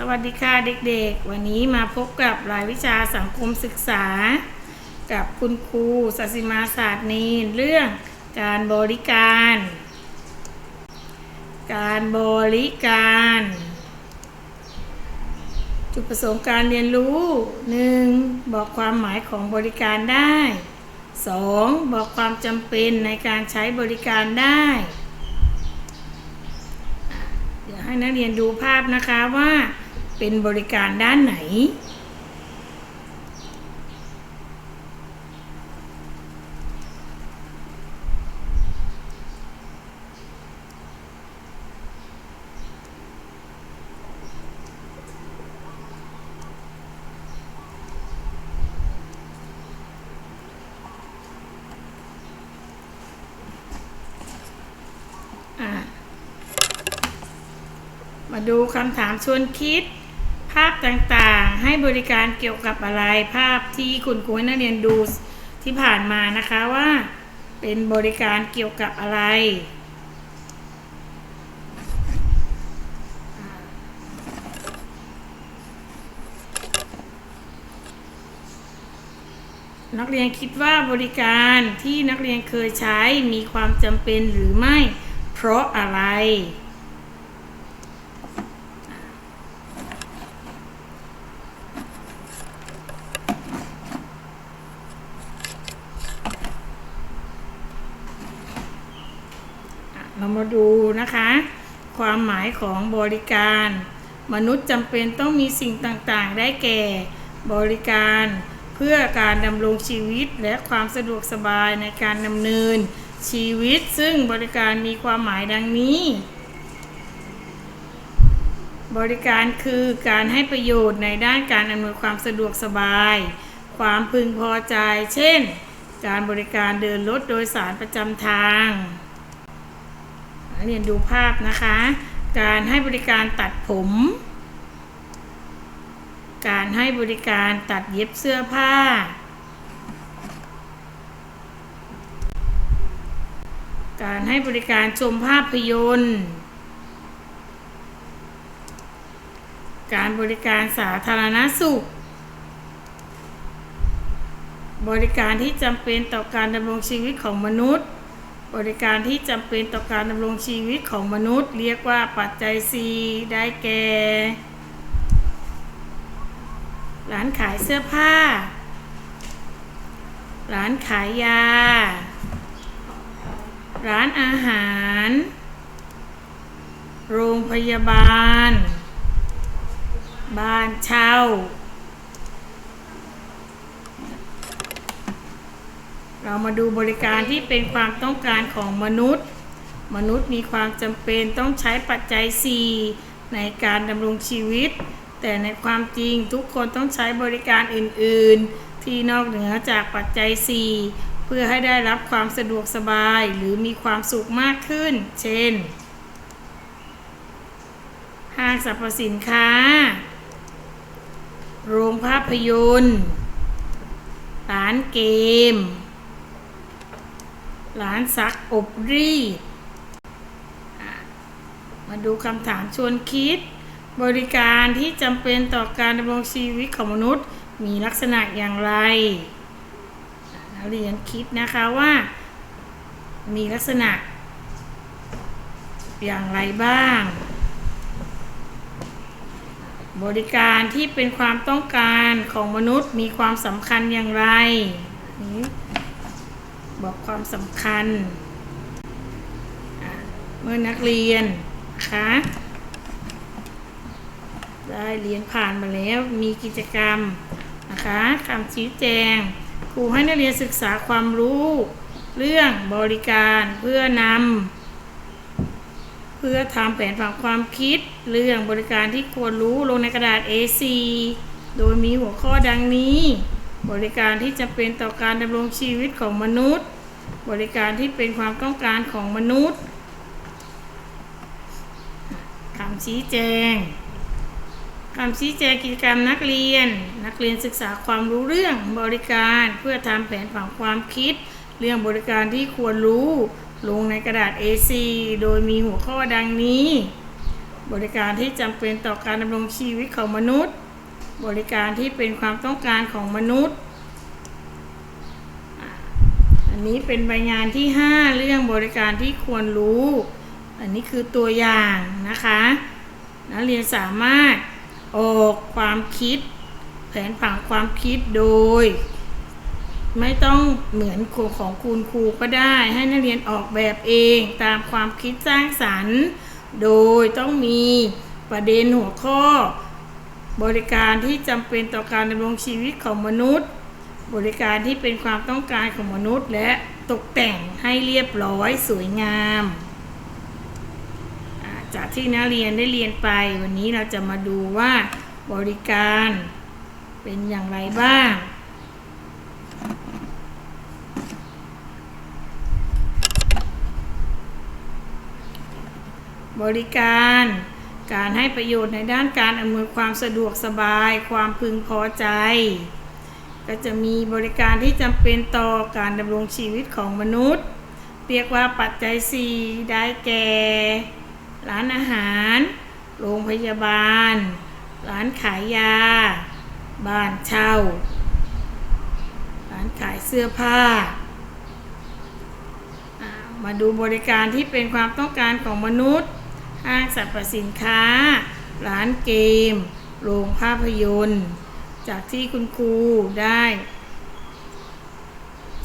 สวัสดีค่ะเด็กๆ วันนี้มาพบกับรายวิชาสังคมศึกษา กับคุณครูศศิมาศาสตร์นีนเรื่องการบริการ การบริการ จุดประสงค์การเรียนรู้ 1. บอกความหมายของบริการได้ 2. บอกความจำเป็นในการใช้บริการได้เดี๋ยวให้นักเรียนดูภาพนะคะว่า เป็นบริการด้านไหนอะมาดูคำถามชวนคิด ต่างๆ ให้บริการเกี่ยวกับอะไรภาพที่คุณครูให้นักเรียนดูที่ผ่านมานะคะว่าเป็นบริการเกี่ยวกับอะไรนักเรียนคิดว่าบริการที่นักเรียนเคยใช้มีความจำเป็นหรือไม่ เพราะอะไร อะเรา มาดูนะคะ ความหมายของบริการ มนุษย์จำเป็นต้องมีสิ่งต่างๆ ได้แก่ บริการเพื่อการดำรงชีวิตและความสะดวกสบายในการดำเนินชีวิต ซึ่งบริการมีความหมายดังนี้ บริการคือการให้ประโยชน์ในด้านการอำนวยความสะดวกสบาย ความพึงพอใจ เช่น การบริการเดินรถโดยสารประจำทาง เรียนดูภาพนะคะ การให้บริการตัดผม การให้บริการตัดเย็บเสื้อผ้า การให้บริการชมภาพยนตร์ การบริการสาธารณสุขบริการที่จำเป็นต่อการดำรงชีวิตของมนุษย์ บริการที่จำเป็นต่อการดำรงชีวิตของมนุษย์ เรียกว่าปัจจัย C ได้แก่ ร้านขายเสื้อผ้า ร้านขายยา ร้านอาหาร โรงพยาบาล บ้านเช่า เรามาดูบริการที่เป็นความต้องการของมนุษย์ มนุษย์มีความจำเป็นต้องใช้ปัจจัย 4 ในการดำรงชีวิต แต่ในความจริงทุกคนต้องใช้บริการอื่น ๆ ที่นอกเหนือจากปัจจัย 4 เพื่อให้ได้รับความสะดวกสบายหรือมีความสุขมากขึ้น เช่น ห้างสรรพสินค้า โรงภาพยนตร์ร้านเกม ร้านซักอบรีดมาดูคำถามชวนคิด บริการที่จำเป็นต่อการดำรงชีวิตของมนุษย์ มีลักษณะอย่างไรนักเรียนคิดนะคะว่า มีลักษณะ อย่างไรบ้าง บริการที่เป็นความต้องการของมนุษย์มีความสำคัญอย่างไรนี่ บอกความสำคัญ เมื่อนักเรียนคะได้เรียนผ่านมาแล้วมีกิจกรรมนะคะคำชี้แจง ครูให้นักเรียนศึกษาความรู้ เรื่องบริการเพื่อนำเพื่อทำแผนผังความคิด เรื่องบริการที่ควรรู้ลงในกระดาษ A4 โดยมีหัวข้อดังนี้ บริการที่จะเป็นต่อการดำรงชีวิตของมนุษย์ บริการที่เป็นความต้องการของมนุษย์คำชี้แจงคำชี้แจงกิจกรรมนักเรียน นักเรียนศึกษาความรู้เรื่องบริการเพื่อทำแผนผังความคิด เรื่องบริการที่ควรรู้ลงในกระดาษ A4 โดยมีหัวข้อดังนี้ บริการที่จำเป็นต่อการดำรงชีวิตของมนุษย์ บริการที่เป็นความต้องการของมนุษย์ อันนี้เป็นใบงานที่ 5 เรื่องบริการที่ควรรู้ อันนี้คือตัวอย่างนะคะ นักเรียนสามารถออกความคิด แผนผังความคิดโดย ไม่ต้องเหมือนครูของคุณครูก็ได้ ให้นักเรียนออกแบบเองตามความคิดสร้างสรรค์ โดยต้องมีประเด็นหัวข้อ บริการที่จำเป็นต่อการดำรงชีวิตของมนุษย์ บริการที่เป็นความต้องการของมนุษย์ และตกแต่งให้เรียบร้อยสวยงามจากที่นักเรียนได้เรียนไป วันนี้เราจะมาดูว่าบริการเป็นอย่างไรบ้าง บริการการให้ประโยชน์ในด้านการอำนวยความสะดวกสบาย ความพึงพอใจ ก็จะมีบริการที่จำเป็นต่อการดำรงชีวิตของมนุษย์ เรียกว่าปัจจัย 4 ได้แก่ ร้านอาหาร โรงพยาบาล ร้านขายยา บ้านเช่า ร้านขายเสื้อผ้าอ่ามาดูบริการที่เป็นความต้องการของมนุษย์ ห้างสรรพสินค้า ร้านเกม โรงภาพยนตร์ จากที่คุณครูได้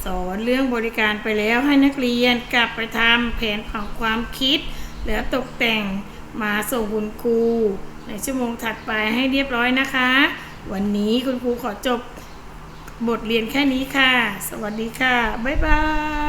สอนเรื่องบริการไปแล้วให้นักเรียนกลับไปทำแผนผังความคิด แล้วตกแต่งมาส่งคุณครู ในชั่วโมงถัดไปให้เรียบร้อยนะคะ วันนี้คุณครูขอจบบทเรียนแค่นี้ค่ะ สวัสดีค่ะ บ๊ายบาย